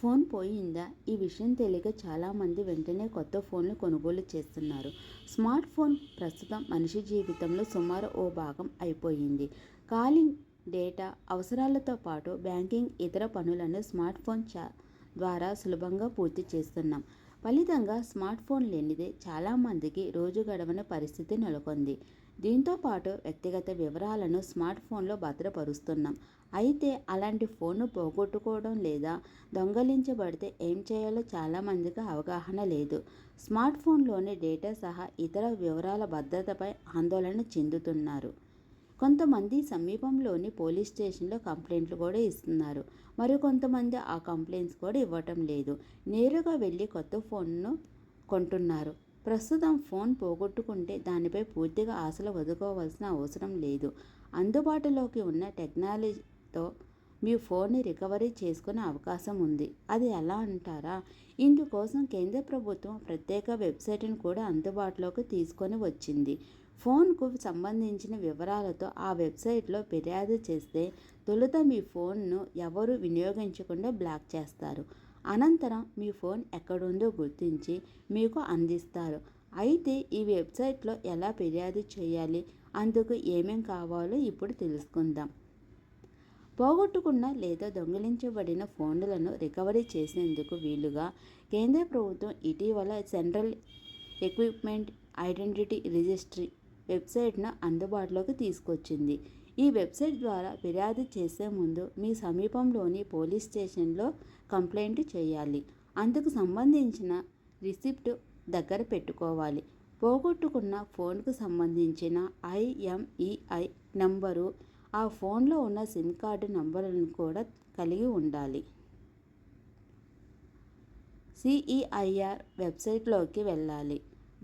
Phone పోయిందా? ఈ విషయం తెలియక చాలామంది వెంటనే కొత్త ఫోన్లు కొనుగోలు చేస్తున్నారు. స్మార్ట్ ఫోన్ ప్రస్తుతం మనిషి జీవితంలో సుమారు ఓ భాగం అయిపోయింది. కాలింగ్ డేటా అవసరాలతో పాటు బ్యాంకింగ్ ఇతర పనులను స్మార్ట్ ఫోన్ చా ద్వారా సులభంగా పూర్తి చేస్తున్నాం. ఫలితంగా స్మార్ట్ ఫోన్ లేనిదే చాలామందికి రోజు గడవని పరిస్థితి నెలకొంది. దీంతో పాటు వ్యక్తిగత వివరాలను స్మార్ట్ ఫోన్లో భద్రపరుస్తున్నాం. అయితే అలాంటి ఫోన్ను పోగొట్టుకోవడం లేదా దొంగలించబడితే ఏం చేయాలో చాలామందికి అవగాహన లేదు. స్మార్ట్ ఫోన్లోని డేటా సహా ఇతర వివరాల భద్రతపై ఆందోళన చెందుతున్నారు. కొంతమంది సమీపంలోని పోలీస్ స్టేషన్లో కంప్లైంట్లు కూడా ఇస్తున్నారు. మరి కొంతమంది ఆ కంప్లైంట్స్ కూడా ఇవ్వటం లేదు. నేరుగా వెళ్ళి కొత్త ఫోన్ను కొంటున్నారు. ప్రస్తుతం ఫోన్ పోగొట్టుకుంటే దానిపై పూర్తిగా ఆశలు వదుకోవాల్సిన అవసరం లేదు. అందుబాటులోకి ఉన్న టెక్నాలజీతో మీ ఫోన్ని రికవరీ చేసుకునే అవకాశం ఉంది. అది ఎలా అంటారా? ఇందుకోసం కేంద్ర ప్రభుత్వం ప్రత్యేక వెబ్సైట్ను కూడా అందుబాటులోకి తీసుకొని వచ్చింది. ఫోన్కు సంబంధించిన వివరాలతో ఆ వెబ్సైట్లో ఫిర్యాదు చేస్తే తొలుత మీ ఫోన్ను ఎవరు వినియోగించకుండా బ్లాక్ చేస్తారు. అనంతరం మీ ఫోన్ ఎక్కడుందో గుర్తించి మీకు అందిస్తారు. అయితే ఈ వెబ్సైట్లో ఎలా ఫిర్యాదు చేయాలి? అందుకు ఏమేం కావాలో ఇప్పుడు తెలుసుకుందాం. పోగొట్టుకున్న లేదా దొంగిలించబడిన ఫోన్లను రికవరీ చేసేందుకు వీలుగా కేంద్ర ప్రభుత్వం ఇటీవల సెంట్రల్ ఎక్విప్మెంట్ ఐడెంటిటీ రిజిస్ట్రీ వెబ్సైట్ను అందుబాటులోకి తీసుకొచ్చింది. ఈ వెబ్సైట్ ద్వారా ఫిర్యాదు చేసే ముందు మీ సమీపంలోని పోలీస్ స్టేషన్లో కంప్లైంట్ చేయాలి. అందుకు సంబంధించిన రిసిప్ట్ దగ్గర పెట్టుకోవాలి. పోగొట్టుకున్న ఫోన్కు సంబంధించిన ఐఎంఈఐ నంబరు ఆ ఫోన్లో ఉన్న సిమ్ కార్డు నంబర్లను కూడా కలిగి ఉండాలి. సిఈఐఆర్ వెబ్సైట్లోకి వెళ్ళాలి.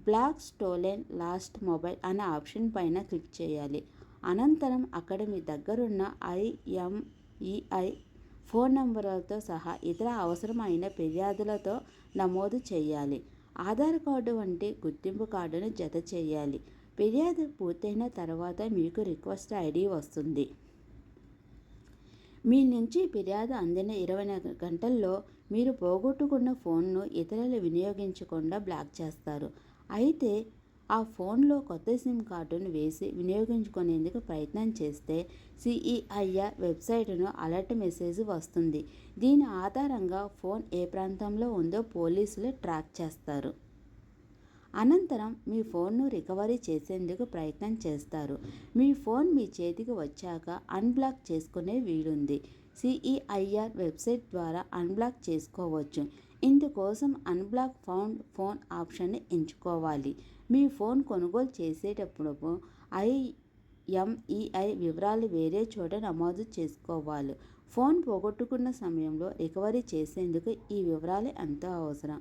బ్లాక్ స్టోలెన్ లాస్ట్ మొబైల్ అనే ఆప్షన్ పైన క్లిక్ చేయాలి. అనంతరం అక్కడ మీ దగ్గరున్న ఐఎంఈఐ ఫోన్ నంబర్లతో సహా ఇతర అవసరమైన ఫిర్యాదులతో నమోదు చేయాలి. ఆధార్ కార్డు వంటి గుర్తింపు కార్డును జత చేయాలి. ఫిర్యాదు పూర్తయిన తర్వాత మీకు రిక్వెస్ట్ ఐడి వస్తుంది. మీ నుంచి ఫిర్యాదు అందిన ఇరవై నాలుగు గంటల్లో మీరు పోగొట్టుకున్న ఫోన్ను ఇతరులు వినియోగించకుండా బ్లాక్ చేస్తారు. అయితే ఆ ఫోన్లో కొత్త సిమ్ కార్డును వేసి వినియోగించుకునేందుకు ప్రయత్నం చేస్తే సిఈఐఆర్ వెబ్సైట్ను అలర్ట్ మెసేజ్ వస్తుంది. దీని ఆధారంగా ఫోన్ ఏ ప్రాంతంలో ఉందో పోలీసులు ట్రాక్ చేస్తారు. అనంతరం మీ ఫోన్ను రికవరీ చేసేందుకు ప్రయత్నం చేస్తారు. మీ ఫోన్ మీ చేతికి వచ్చాక అన్బ్లాక్ చేసుకునే వీలుంది. సిఈఐఆర్ వెబ్సైట్ ద్వారా అన్బ్లాక్ చేసుకోవచ్చు. ఇందుకోసం అన్బ్లాక్ ఫౌండ్ ఫోన్ ఆప్షన్ని ఎంచుకోవాలి. మీ ఫోన్ కొనుగోలు చేసేటప్పుడు ఐఎంఈఐ వివరాలు వేరే చోట నమోదు చేసుకోవాలి. ఫోన్ పోగొట్టుకున్న సమయంలో రికవరీ చేసేందుకు ఈ వివరాలు ఎంతో అవసరం.